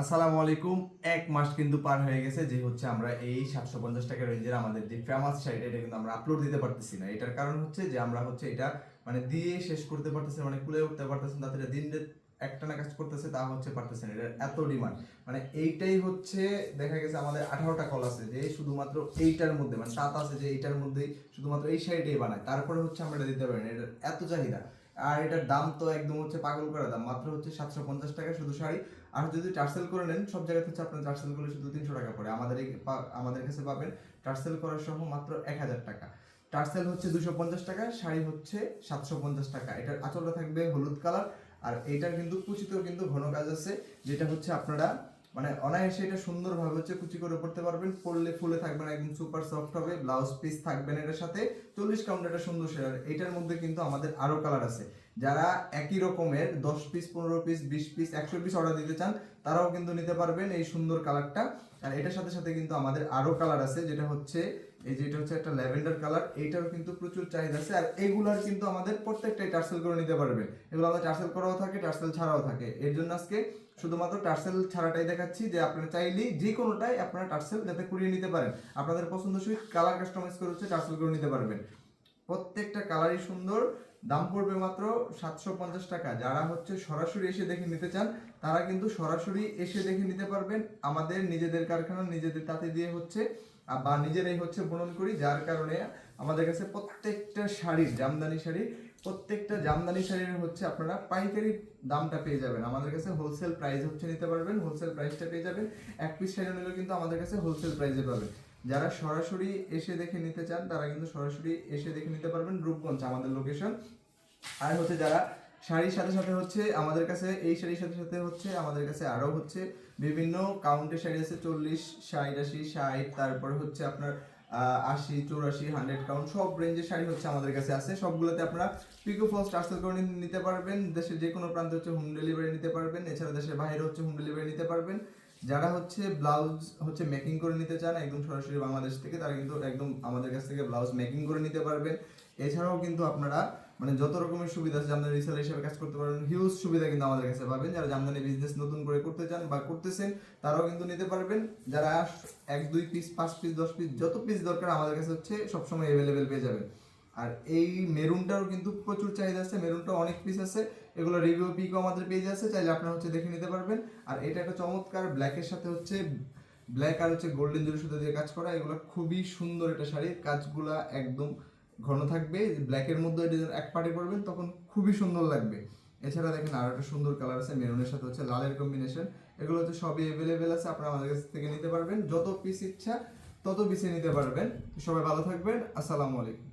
আসসালামু আলাইকুম। এক মাস কিন্তু পার হয়ে গেছে যে হচ্ছে আমরা এই সাতশো পঞ্চাশ টাকা রেঞ্জের আমাদের যে ফেমাস শাড়িটা, এটা কিন্তু আমরা আপলোড দিতে পারতেছি না। এটার কারণ হচ্ছে যে আমরা হচ্ছে এটা মানে দিয়ে শেষ করতে পারতেছি মানে কুলে উঠতে পারতেছি না তাদের দিন একটানা কাজ করতেছে, তা হচ্ছে পারতেছে না। এটার এত ডিমান্ড মানে এইটাই হচ্ছে, দেখা গেছে আমাদের আঠারোটা কল আছে যে শুধুমাত্র এইটার মধ্যে মানে সাত আছে যে এইটার মধ্যেই শুধুমাত্র এই শাড়িটাই বানায়। তারপরে হচ্ছে আমরা দিতে পারি না। এটার এত চাহিদা। আর এটার দাম তো একদম হচ্ছে পাগল করা দাম। মাত্র হচ্ছে সাতশো পঞ্চাশ টাকা শুধু শাড়ি। আর যদি টার্সেল করে নেন, সব জায়গা থেকে আপনার টার্সেল করলে শুধু তিনশো টাকা পড়ে। আমাদের আমাদের কাছে পাবেন টার্সেল করার সহ মাত্র এক হাজার টাকা। টার্সেল হচ্ছে দুশো পঞ্চাশ টাকা, শাড়ি হচ্ছে সাতশো পঞ্চাশ টাকা। এটার আঁচলটা থাকবে হলুদ কালার। আর এইটার কিন্তু কুচিতেও কিন্তু ঘন কাজ আছে, যেটা হচ্ছে আপনারা মানে অনায়াসে এটা সুন্দরভাবে হচ্ছে কুচি করে পড়তে পারবেন। পরলে ফুলে থাকবে না, একদম সুপার সফট হবে। ব্লাউজ পিস থাকবেন এটার সাথে। চল্লিশ কাউন্ট একটা সুন্দর শেয়ার এটার মধ্যে কিন্তু আমাদের আরও কালার আছে। যারা একই রকমের দশ পিস পনেরো পিস বিশ পিস একশো পিস অর্ডার দিতে চান, তারাও কিন্তু নিতে পারবেন এই সুন্দর কালারটা আর এটার সাথে সাথে কিন্তু আমাদের আরও কালার আছে, যেটা হচ্ছে, এই যে এটা হচ্ছে একটা ল্যাভেন্ডার কালার এইটারও কিন্তু প্রচুর চাহিদা আছে। আর এগুলার কিন্তু আমাদের প্রত্যেকটাই টার্সেল করে নিতে পারবেন। এগুলো আমাদের টার্সেল করাও থাকে টার্সেল ছাড়াও থাকে। এর জন্য আজকে শুধুমাত্র টার্সেল ছাড়াটাই দেখাচ্ছি, যে আপনারা চাইলেই যে কোনোটাই আপনারা টার্সেল যাতে করিয়ে নিতে পারেন। আপনাদের পছন্দসই কালার কাস্টমাইজ করে হচ্ছে টার্সেল করে নিতে পারবেন। প্রত্যেকটা কালারই সুন্দর দাম পড়বে মাত্র সাতশো পঞ্চাশ টাকা। যারা হচ্ছে সরাসরি এসে দেখে নিতে চান, তারা কিন্তু সরাসরি এসে দেখে নিতে পারবেন আমাদের নিজেদের কারখানা, নিজেদের তাতে দিয়ে হচ্ছে বা নিজেরাই হচ্ছে বুনন করি, যার কারণে আমাদের কাছে প্রত্যেকটা শাড়ির, জামদানি শাড়ি প্রত্যেকটা জামদানি শাড়ির হচ্ছে আপনারা পাইকারি দামটা পেয়ে যাবেন। আমাদের কাছে হোলসেল প্রাইস হচ্ছে নিতে পারবেন হোলসেল প্রাইসটা পেয়ে যাবেন। এক পিস শাড়ি নিলেও কিন্তু আমাদের কাছে হোলসেল প্রাইসে পাবেন। যারা সরাসরি এসে দেখে নিতে চান, তারা কিন্তু সরাসরি এসে দেখে নিতে পারবেন রূপগঞ্জ, আমাদের লোকেশন আর হচ্ছে যারা শাড়ির সাথে সাথে হচ্ছে আমাদের কাছে, এই শাড়ির সাথে সাথে হচ্ছে আমাদের কাছে আরও হচ্ছে বিভিন্ন কাউন্টের শাড়ি আছে, চল্লিশ, ষাট, আশি, ষাট, তারপরে হচ্ছে আপনার আশি, চৌরাশি হান্ড্রেড কাউন্ট সব রেঞ্জের শাড়ি হচ্ছে আমাদের কাছে আছে। সবগুলোতে আপনারা পিকো ফলস টার্সেল করে নিতে পারবেন। দেশের যে কোনো প্রান্তে হচ্ছে হোম ডেলিভারি নিতে পারবেন। এছাড়া দেশের বাইরে হচ্ছে হোম ডেলিভারি নিতে পারবেন। যারা হচ্ছে ব্লাউজ হচ্ছে মেকিং করে নিতে চান, একদম সরাসরি বাংলাদেশ থেকে, তারা কিন্তু একদম আমাদের কাছ থেকে ব্লাউজ মেকিং করে নিতে পারবেন। এছাড়াও কিন্তু আপনারা মানে যত রকমের সুবিধা আছে, জামদানি রিসেলার হিসেবে কাজ করতে পারবেন হিউজ সুবিধা কিন্তু আমাদের কাছে পাবেন। যারা জামদানি বিজনেস নতুন করে করতে চান বা করতেছেন, তারাও কিন্তু নিতে পারবেন। যারা এক, দুই পিস পাঁচ পিস দশ পিস যত পিস দরকার আমাদের কাছে হচ্ছে সবসময় অ্যাভেলেবেল পেয়ে যাবেন। আর এই মেরুনটারও কিন্তু প্রচুর চাহিদা আছে, মেরুনটা অনেক পিস আছে, এগুলো রিভিউ পিকও আমাদের পেজে আছে, চাইলে আপনারা হচ্ছে দেখে নিতে পারবেন। আর এটা একটা চমৎকার ব্ল্যাকের সাথে হচ্ছে ব্ল্যাক আর হচ্ছে গোল্ডেন জরি সুতো দিয়ে কাজ করা, এগুলো খুবই সুন্দর এটা শাড়ি, কাজগুলা একদম ঘন থাকবে ব্ল্যাকের মধ্যে যখন এক পাটে পরবেন, তখন খুবই সুন্দর লাগবে। এছাড়া দেখেন আর একটা সুন্দর কালার আছে, মেরুনের সাথে হচ্ছে লালের কম্বিনেশন এগুলো হচ্ছে সবই অ্যাভেলেবেল আছে, আপনারা আমাদের কাছ থেকে নিতে পারবেন, যত পিস ইচ্ছা তত পিসে নিতে পারবেন। সবাই ভালো থাকবেন, আসসালামু আলাইকুম।